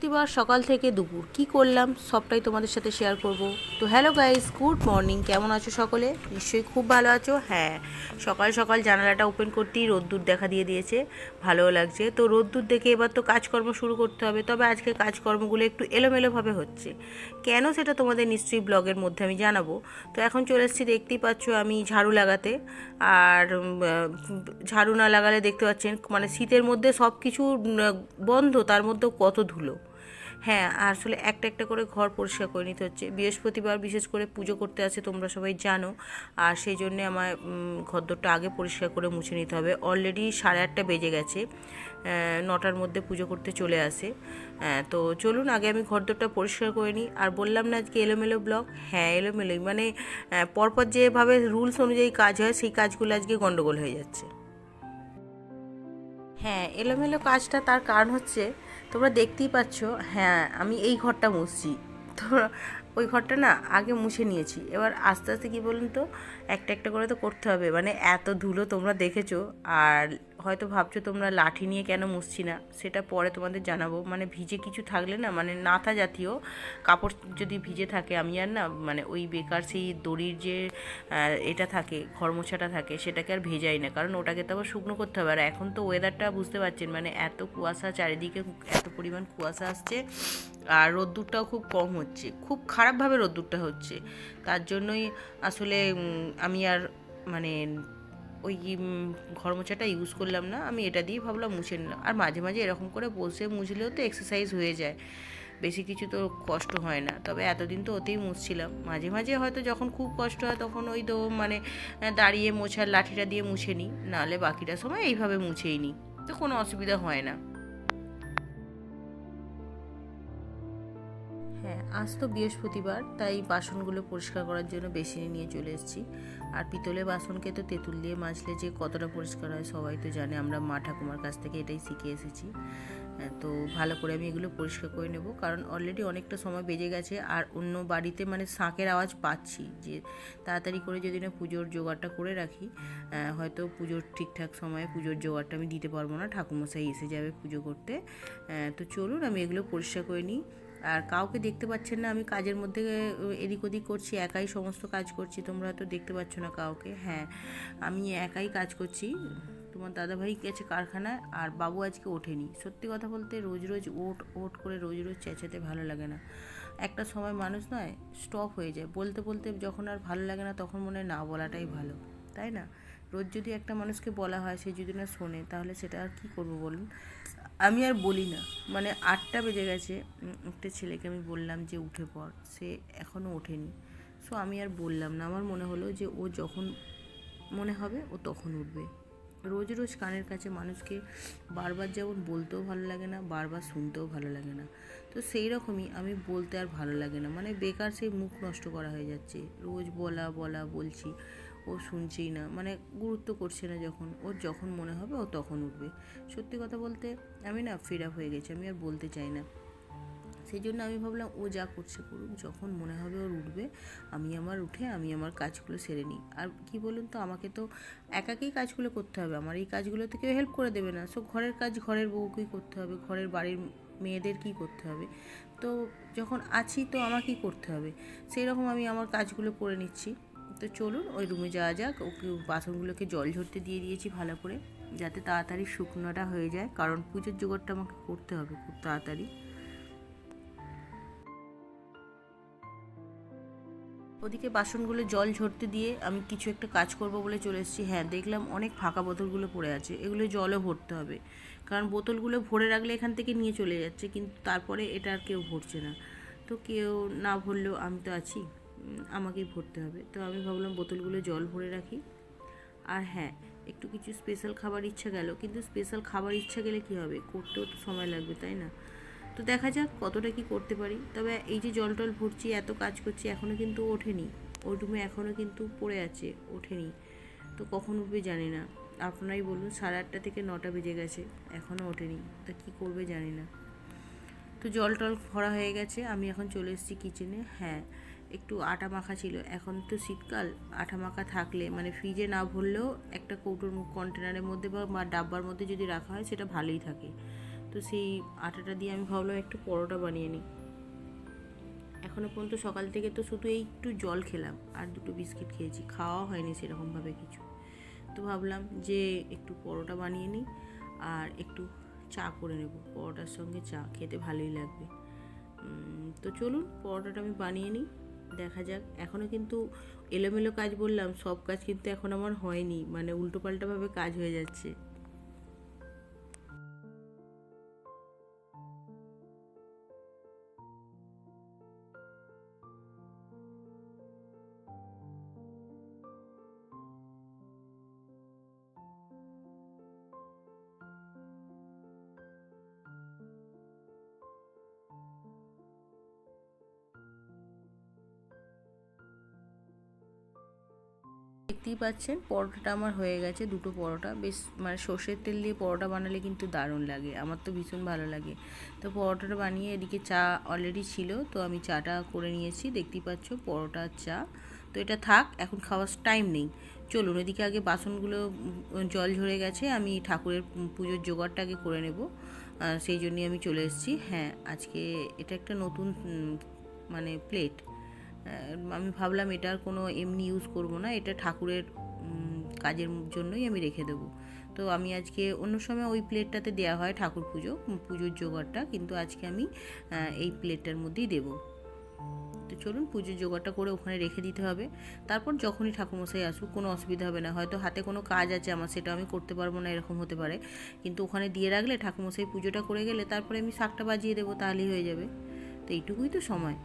বৃহস্পতিবার সকাল থেকে দুপুর। কি করলাম? সবটাই তোমাদের সাথে শেয়ার করব। তো হ্যালো গাইস গুড মর্নিং কেমন আছো সকলে? নিশ্চয়ই খুব ভালো আছো। হ্যাঁ সকাল সকাল জানালাটা ওপেন করতেই রোদ্দুর দেখা দিয়ে দিয়েছে। ভালোও লাগছে। তো রোদ্দুর দেখে এবার তো কাজকর্ম শুরু করতে হবে। তবে আজকে কাজকর্মগুলো একটু এলোমেলোভাবে হচ্ছে। কেন সেটা তোমাদের নিশ্চয়ই ব্লগের মধ্যে আমি জানাব। তো এখন চলে এসেছি, দেখতেই পাচ্ছ আমি ঝাড়ু লাগাতে। আর ঝাড়ু না লাগালে দেখতে পাচ্ছেন মানে শীতের মধ্যে সব কিছু বন্ধ, তার মধ্যেও কত ধুলো। হ্যাঁ আসলে একটা একটা করে ঘর পরিষ্কার করে নিতে হচ্ছে। বৃহস্পতিবার বিশেষ করে পুজো করতে আছে, তোমরা সবাই জানো। আর সেই জন্যে আমার ঘরদোরটা আগে পরিষ্কার করে মুছে নিতে হবে। অলরেডি সাড়ে আটটা বেজে গেছে। নটার মধ্যে পুজো করতে চলে আসে। তো চলুন, আগে আমি ঘরদোরটা পরিষ্কার করে নিই। আর বললাম না আজকে এলোমেলো ব্লগ? হ্যাঁ এলোমেলোই। মানে পরপর যেভাবে রুলস অনুযায়ী কাজ হয়, সেই কাজগুলো আজকে গন্ডগোল হয়ে যাচ্ছে। হ্যাঁ এলোমেলো কাজটা তার কারণ হচ্ছে তোমরা দেখতেই পাচ্ছ হ্যাঁ আমি এই ঘরটা মুছছি। তো ওই ঘরটা না আগে মুছে নিয়েছি। এবার আস্তে আস্তে কী বলুন তো, একটা একটা করে তো করতে হবে। মানে এত ধুলো তোমরা দেখেছ, আর হয়তো ভাবছ তোমরা লাঠি নিয়ে কেন মুছছি না, সেটা পরে তোমাদের জানাব। মানে ভিজে কিছু থাকলে না মানে নাথা জাতীয় কাপড় যদি ভিজে থাকে, আমি আর না মানে ওই বেকার সেই দড়ির যে এটা থাকে ঘর মোছাটা থাকে, সেটাকে আর ভেজাই না। কারণ ওটাকে তো আবার শুকনো করতে হবে। আর এখন তো ওয়েদারটা বুঝতে পারছেন মানে এত কুয়াশা, চারিদিকে এত পরিমাণ কুয়াশা আসছে, আর রোদ্দুরটাও খুব কম হচ্ছে। খুব খারাপভাবে রোদ্দুরটা হচ্ছে। তার জন্যই আসলে আমি আর মানে ওই ঘর মোছাটা ইউজ করলাম না, আমি এটা দিয়ে ভাবলাম মুছে নিলাম। আর মাঝে মাঝে এরকম করে বসে মুছলেও তো এক্সারসাইজ হয়ে যায়। বেশি কিছু তো কষ্ট হয় না। তবে এতদিন তো ওতেই মুছছিলাম। মাঝে মাঝে হয়তো যখন খুব কষ্ট হয় তখন ওই তো মানে দাঁড়িয়ে মোছার লাঠিটা দিয়ে মুছে নিই। নাহলে বাকিটা সময় এইভাবে মুছেই নিই। তো কোনো অসুবিধা হয় না। হ্যাঁ আজ তো বৃহস্পতিবার তাই বাসনগুলো পরিষ্কার করার জন্য বেসিনে নিয়ে চলে এসেছি। আর পিতলের বাসনকে তো তেঁতুল দিয়ে মাজলে যে কতটা পরিষ্কার হয় সবাই তো জানে আমরা মা ঠাকুমার কাছ থেকে এটাই শিখে এসেছি। হ্যাঁ, তো ভালো করে আমি এগুলো পরিষ্কার করে নেব কারণ অলরেডি অনেকটা সময় বেজে গেছে আর অন্য বাড়িতে মানে শাঁখের আওয়াজ পাচ্ছি যে তাড়াতাড়ি করে যদি না পুজোর জোগাড়টা করে রাখি হয়তো পুজোর ঠিকঠাক সময়ে পুজোর জোগাড়টা আমি দিতে পারব না ঠাকুমশাই এসে যাবে পুজো করতে। তো চলুন আমি এগুলো পরিষ্কার করে নিই। আর কাউকে দেখতে পাচ্ছেন না, আমি কাজের মধ্যে এদিক ওদিক করছি, একাই সমস্ত কাজ করছি, তোমরা হয়তো দেখতে পাচ্ছ না কাউকে। হ্যাঁ আমি একাই কাজ করছি। তোমার দাদাভাই গেছে কারখানায়, আর বাবু আজকে ওঠেনি। সত্যি কথা বলতে রোজ রোজ ওট ওট করে রোজ রোজ চেঁচাতে ভালো লাগে না। একটা সময় মানুষ নয় স্টপ হয়ে যায়। বলতে বলতে যখন আর ভালো লাগে না, তখন মনে না বলাটাই ভালো, তাই না? রোজ যদি একটা মানুষকে বলা হয়, সে যদি না শোনে, তাহলে সেটা আর কী করব বলুন? আমি আর বলি না। মানে আটটা বেজে গেছে। একটা ছেলেকে আমি বললাম যে, উঠে পড়। সে এখনও ওঠেনি। সো, আমি আর বললাম না। আমার মনে হলো যে, ও যখন মনে হবে, ও তখন উঠবে। রোজ রোজ কানের কাছে মানুষকে বারবার যেমন বলতেও ভালো লাগে না, বারবার শুনতেও ভালো লাগে না। তো সেই রকমই আমি বলতে আর ভালো লাগে না। মানে বেকার সেই মুখ নষ্ট করা হয়ে যাচ্ছে। রোজ বলা বলা, বলছি। ও শুনছেই না মানে গুরুত্ব করছে না যখন, ওর যখন মনে হবে ও তখন উঠবে। সত্যি কথা বলতে আমি না ফিড আপ হয়ে গেছি, আমি আর বলতে চাই না। সেই জন্য আমি ভাবলাম ও যা করছে করুক, যখন মনে হবে ওর উঠবে, আমি আমার উঠে আমি আমার কাজগুলো সেরে নিই। আর কি বলুন তো, আমাকে তো একাকেই কাজগুলো করতে হবে, আমার এই কাজগুলোতে কেউ হেল্প করে দেবে না। সো ঘরের কাজ ঘরের বউকেই করতে হবে, ঘরের বাড়ির মেয়েদের কী করতে হবে? তো যখন আছি তো আমাকেই করতে হবে। সেই রকম আমি আমার কাজগুলো করে নিচ্ছি। তো চলুন ওই রুমে যাওয়া যাক। ওকে বাসনগুলোকে জল ঝরতে দিয়ে দিয়েছি ভালো করে, যাতে তাড়াতাড়ি শুকনোটা হয়ে যায়, কারণ পুজোর জোগাড়টা আমাকে করতে হবে খুব তাড়াতাড়ি। ওদিকে বাসনগুলো জল ঝরতে দিয়ে আমি কিছু একটা কাজ করব বলে চলে এসেছি। হ্যাঁ দেখলাম অনেক ফাঁকা বোতলগুলো পড়ে আছে, এগুলো জলও ভরতে হবে, কারণ বোতলগুলো ভরে রাখলে এখান থেকে নিয়ে চলে যাচ্ছে, কিন্তু তারপরে এটা আর কেউ ভরছে না। তো কেউ না ভরলেও আমি তো আছি। আমাকেই ভরতে হবে। তো আমি ভাবলাম বোতলগুলো জল ভরে রাখি। আর হ্যাঁ একটু কিছু স্পেশাল খাবার ইচ্ছা গেল। কিন্তু স্পেশাল খাবার ইচ্ছা গেলে কি হবে? করতেও তো সময় লাগবে, তাই না? তো দেখা যাক কতটা কি করতে পারি। তবে এই যে জল টল ভরছি, এত কাজ করছি এখনও কিন্তু ওঠেনি। ওই রুমে এখনও কিন্তু পড়ে আছে, ওঠেনি। তো কখন উঠবে জানি না। আপনারাই বলুন, সাড়ে আটটা থেকে নটা বেজে গেছে এখনও ওঠেনি। তা কী করবে জানি না। তো জল টল ভরা হয়ে গেছে, আমি এখন চলে এসেছি কিচেনে হ্যাঁ একটু আটা মাখা ছিল। এখন তো শীতকাল, আটা মাখা থাকলে মানে ফ্রিজে না ভরলেও একটা কৌটোর কন্টেনারের মধ্যে বা ডাব্বার মধ্যে যদি রাখা হয়, সেটা ভালোই থাকে। তো সেই আটাটা দিয়ে আমি ভাবলাম একটু পরোটা বানিয়ে নিই। এখনও পর্যন্ত সকাল থেকে তো শুধু এই একটু জল খেলাম, আর দুটো বিস্কিট খেয়েছি। খাওয়া হয়নি সেরকমভাবে কিছু। তো ভাবলাম যে একটু পরোটা বানিয়ে নিই, আর একটু চা করে নেব। পরোটার সঙ্গে চা, খেতে ভালোই লাগবে। তো চলুন, পরোটাটা আমি বানিয়ে নিই। দেখা যাক। এখনও কিন্তু এলোমেলো কাজ বললাম, সব কাজ কিন্তু এখন আমার হয়নি মানে উল্টোপাল্টাভাবে কাজ হয়ে যাচ্ছে। দেখতেই পাচ্ছেন, পরোটাটা আমার হয়ে গেছে, দুটো পরোটা। বেশ মানে সর্ষের তেল দিয়ে পরোটা বানালে কিন্তু দারুণ লাগে, আমার তো ভীষণ ভালো লাগে। তো পরোটাটা বানিয়ে এদিকে চা অলরেডি ছিল, তো আমি চাটা করে নিয়েছি, দেখতেই পাচ্ছ পরোটা, চা। তো এটা থাক, এখন খাওয়ার টাইম নেই। চলুন, এদিকে আগে বাসনগুলো জল ঝরে গেছে, আমি ঠাকুরের পুজোর জোগাড়টা আগে করে নেব। সেই জন্যই আমি চলে এসেছি। হ্যাঁ আজকে এটা একটা নতুন মানে প্লেট আমি ভাবলাম এটার কোনো এমনি ইউজ করব না, এটা ঠাকুরের কাজের জন্যই আমি রেখে দেবো। তো আমি আজকে অন্য সময় ওই প্লেটটাতে দেওয়া হয় ঠাকুর পুজো পুজোর জোগাড়টা, কিন্তু আজকে আমি এই প্লেটটার মধ্যেই দেবো। তো চলুন পুজোর জোগাড়টা করে ওখানে রেখে দিতে হবে। তারপর যখনই ঠাকুরমশাই আসুক, কোনো অসুবিধা হবে না। হয়তো হাতে কোনো কাজ আছে আমার, সেটা আমি করতে পারব না, এরকম হতে পারে। কিন্তু ওখানে দিয়ে রাখলে ঠাকুরমশাই পুজোটা করে গেলে তারপরে আমি শাকটা বাজিয়ে দেবো, তাহলেই হয়ে যাবে। তো এইটুকুই তো সময়।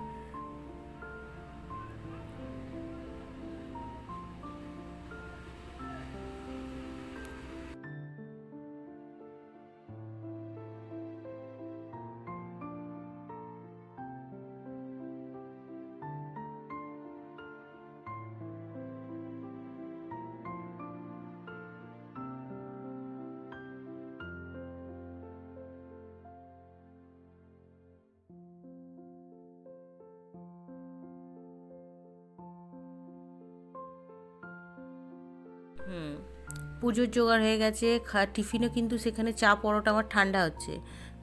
হুম পুজোর জোগাড় হয়ে গেছে টিফিনও কিন্তু সেখানে চা পরোটা আমার ঠান্ডা হচ্ছে।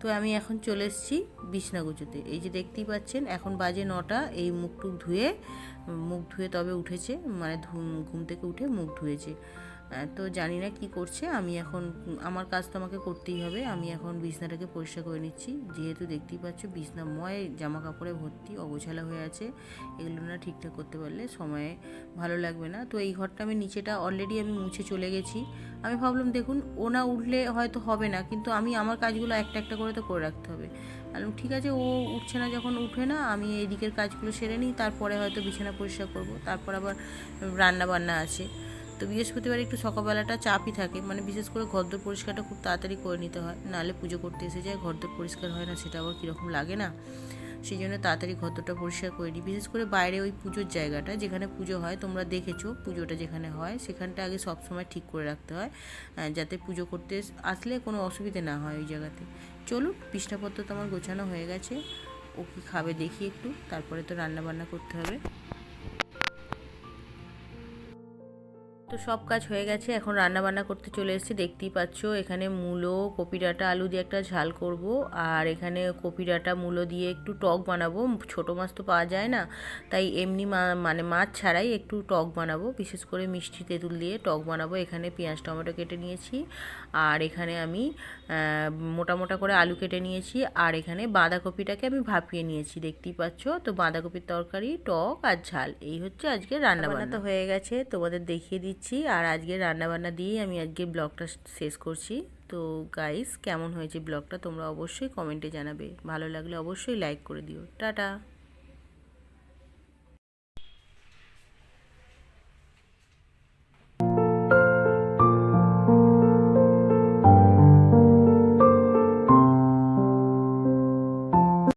তো আমি এখন চলে এসেছি বিছনাগুজোতে এই যে দেখতেই পাচ্ছেন, এখন বাজে নটা, এই মুখ টুক ধুয়ে, মুখ ধুয়ে তবে উঠেছে মানে ঘুম থেকে উঠে মুখ ধুয়েছে। তো জানি না কি করছে। আমি এখন, আমার কাজ তো আমাকে করতেই হবে। আমি এখন বিছনাটাকে পরিষ্কার করে নিচ্ছি। যেহেতু দেখতেই পাচ্ছ, বিছনাময় জামা কাপড়ে ভর্তি, অগোছালা হয়ে আছে। এগুলো না ঠিকঠাক করতে পারলে সময়ে ভালো লাগবে না। তো এই ঘরটা আমি নিচেটা অলরেডি আমি মুছে চলে গেছি। আমি ভাবলাম, দেখুন ও না উঠলে হয়তো হবে না, কিন্তু আমি, আমার কাজগুলো একটা একটা করে তো করে রাখতে হবে। আমি ঠিক আছে, ও উঠছে না যখন উঠে না, আমি এই দিকের কাজগুলো সেরে নিই, তারপরে হয়তো বিছানা পরিষ্কার করব। তারপর আবার রান্না বান্না আছে। তো বৃহস্পতিবার একটু সকালবেলাটা চাপই থাকে মানে বিশেষ করে ঘরদোর পরিষ্কারটা খুব তাড়াতাড়ি করে নিতে হয় নাহলে পুজো করতে এসে যায়, ঘরদোর পরিষ্কার হয় না, সেটা আবার কীরকম লাগে না। সেই জন্য তাড়াতাড়ি ঘরদোরটা পরিষ্কার করে নিই। বিশেষ করে বাইরে ওই পুজোর জায়গাটা, যেখানে পুজো হয়, তোমরা দেখেছ পুজোটা যেখানে হয়, সেখানটা আগে সব সময় ঠিক করে রাখতে হয় যাতে পুজো করতে আসলে কোনো অসুবিধে না হয় ওই জায়গাতে। চলুন, পৃষ্ঠাপত্র তো আমার গোছানো হয়ে গেছে, ও কি খাবে দেখি একটু, তারপরে তো রান্না বান্না করতে হবে। তো সব কাজ হয়ে গেছে। এখন রান্না বান্না করতে চলে এসেছি। দেখতেই পাচ্ছ এখানে মূলো কপি ডাঁটা আলু দিয়ে একটা ঝাল করব। আর এখানে কপি ডাঁটা মূলো দিয়ে একটু টক বানাবো। ছোট মাছ তো পাওয়া যায় না। তাই এমনি মা- মানে মাছ ছাড়াই একটু টক বানাবো। বিশেষ করে মিষ্টি তেঁতুল দিয়ে টক বানাবো। এখানে পেঁয়াজ টমেটো কেটে নিয়েছি। আর এখানে আমি মোটা মোটা করে আলু কেটে নিয়েছি। আর এখানে বাঁধাকপিটাকে আমি ভাপিয়ে নিয়েছি। দেখতেই পাচ্ছ তো বাঁধাকপির তরকারি টক আর ঝাল। এই হচ্ছে আজকে রান্না বান্না তো হয়ে গেছে। তোমাদের দেখিয়ে দিচ্ছি। আর আজকে রান্নাবান্না দিয়েই আমি আজকে ব্লগটা শেষ করছি। তো গাইস কেমন হয়েছে ব্লগটা তোমরা অবশ্যই কমেন্টে জানাবে। ভালো লাগলে অবশ্যই লাইক করে দিও। টাটা!